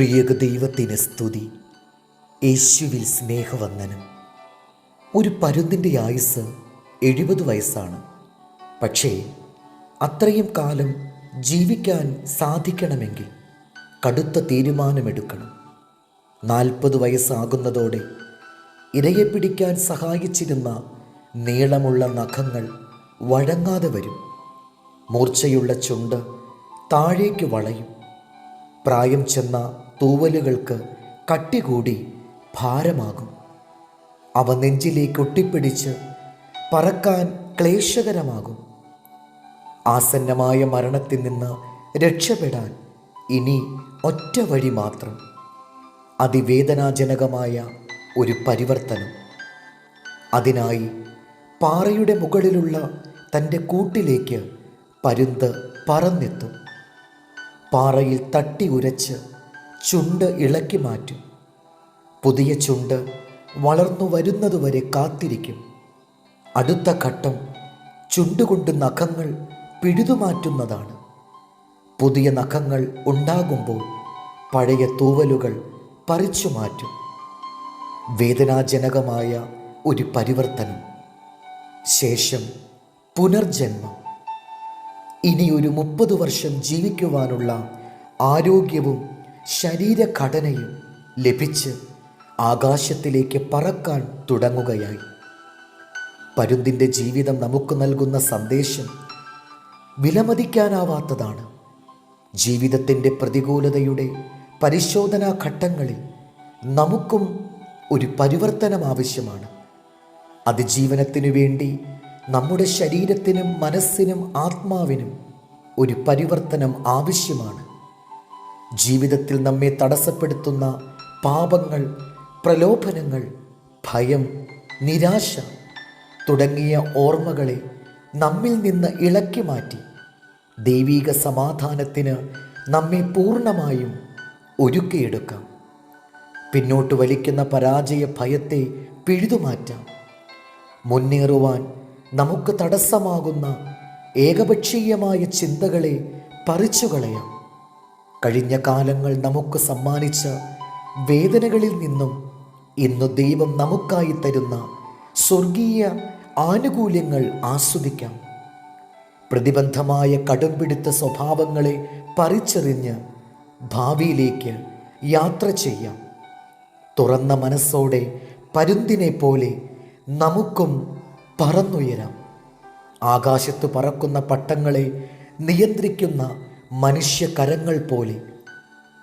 ത്രിയക ദൈവത്തിന് സ്തുതി. യേശുവിൽ സ്നേഹവന്ദനം. ഒരു പരുന്തിന്റെ ആയുസ് എഴുപത് വയസ്സാണ്. പക്ഷേ അത്രയും കാലം ജീവിക്കാൻ സാധിക്കണമെങ്കിൽ കടുത്ത തീരുമാനമെടുക്കണം. നാൽപ്പത് വയസ്സാകുന്നതോടെ ഇരയെ പിടിക്കാൻ സഹായിച്ചിരുന്ന നീളമുള്ള നഖങ്ങൾ വഴങ്ങാതെ വരും. മൂർച്ചയുള്ള ചുണ്ട് താഴേക്ക് വളയും. പ്രായം ചെന്ന തൂവലുകൾക്ക് കട്ടികൂടി ഭാരമാകും. അവ നെഞ്ചിലേക്ക് ഒട്ടിപ്പിടിച്ച് പറക്കാൻ ക്ലേശകരമാകും. ആസന്നമായ മരണത്തിൽ നിന്ന് രക്ഷപ്പെടാൻ ഇനി ഒറ്റ വഴി മാത്രം. അതിവേദനാജനകമായ ഒരു പരിവർത്തനം. അതിനായി പാറയുടെ മുകളിലുള്ള തന്റെ കൂട്ടിലേക്ക് പരുന്ത് പറന്നെത്തും. പാറയിൽ തട്ടി ഉരച്ച് ചുണ്ട് ഇളക്കി മാറ്റും. പുതിയ ചുണ്ട് വളർന്നു വരുന്നതുവരെ കാത്തിരിക്കും. അടുത്ത ഘട്ടം ചുണ്ടുകൊണ്ട് നഖങ്ങൾ പിഴുതുമാറ്റുന്നതാണ് പുതിയ നഖങ്ങൾ ഉണ്ടാകുമ്പോൾ പഴയ തൂവലുകൾ പറിച്ചു മാറ്റും. വേദനാജനകമായ ഒരു പരിവർത്തനം. ശേഷം പുനർജന്മം. ഇനിയൊരു മുപ്പത് വർഷം ജീവിക്കുവാനുള്ള ആരോഗ്യവും ശരീരഘടനയും ലഭിച്ച് ആകാശത്തിലേക്ക് പറക്കാൻ തുടങ്ങുകയായി. പരുന്തിന്റെ ജീവിതം നമുക്ക് നൽകുന്ന സന്ദേശം വിലമതിക്കാനാവാത്തതാണ്. ജീവിതത്തിന്റെ പ്രതികൂലതയുടെ പരിശോധനാ ഘട്ടങ്ങളിൽ നമുക്കും ഒരു പരിവർത്തനം ആവശ്യമാണ്. അതിജീവനത്തിനു വേണ്ടി നമ്മുടെ ശരീരത്തിനും മനസ്സിനും ആത്മാവിനും ഒരു പരിവർത്തനം ആവശ്യമാണ്. ജീവിതത്തിൽ നമ്മെ തടസ്സപ്പെടുത്തുന്ന പാപങ്ങൾ പ്രലോഭനങ്ങൾ ഭയം നിരാശ തുടങ്ങിയ ഓർമ്മകളെ നമ്മിൽ നിന്ന് ഇളക്കി മാറ്റി ദൈവീക സമാധാനത്തിന് നമ്മെ പൂർണമായും ഒരുക്കിയെടുക്കാം. പിന്നോട്ട് വലിക്കുന്ന പരാജയ ഭയത്തെ പിഴുതുമാറ്റാം. മുന്നേറുവാൻ നമുക്ക് തടസ്സമാകുന്ന ഏകപക്ഷീയമായ ചിന്തകളെ പറിച്ചു കളയാം കഴിഞ്ഞ കാലങ്ങൾ നമുക്ക് സമ്മാനിച്ച വേദനകളിൽ നിന്നും ഇന്ന് ദൈവം നമുക്കായി തരുന്ന സ്വർഗീയ ആനുകൂല്യങ്ങൾ ആസ്വദിക്കാം. പ്രതിബന്ധമായ കടുംപിടുത്ത സ്വഭാവങ്ങളെ പറിച്ചെറിഞ്ഞ് ഭാവിയിലേക്ക് യാത്ര ചെയ്യാം. തുറന്ന മനസ്സോടെ പരുന്തിനെ പോലെ നമുക്കും പറന്നുയരാം. ആകാശത്ത് പറക്കുന്ന പട്ടങ്ങളെ നിയന്ത്രിക്കുന്ന മനുഷ്യ കരങ്ങൾ പോലെ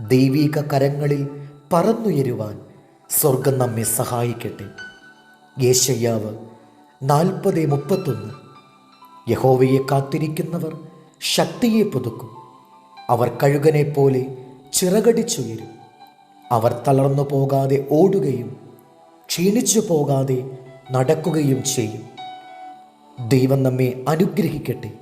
ദൈവിക കരങ്ങളിൽ പറന്നുയരുവാൻ സ്വർഗം നമ്മെ സഹായിക്കട്ടെ. യേശയ്യാവ് നാൽപ്പത് മുപ്പത്തൊന്ന്. യഹോവയെ കാത്തിരിക്കുന്നവർ ശക്തിയെ പുതുക്കും. അവർ കഴുകനെ പോലെ ചിറകടിച്ചുയരും. അവർ തളർന്നു പോകാതെ ഓടുകയും ക്ഷീണിച്ചു പോകാതെ നടക്കുകയും ചെയ്യും. ദൈവം നമ്മെ അനുഗ്രഹിക്കട്ടെ.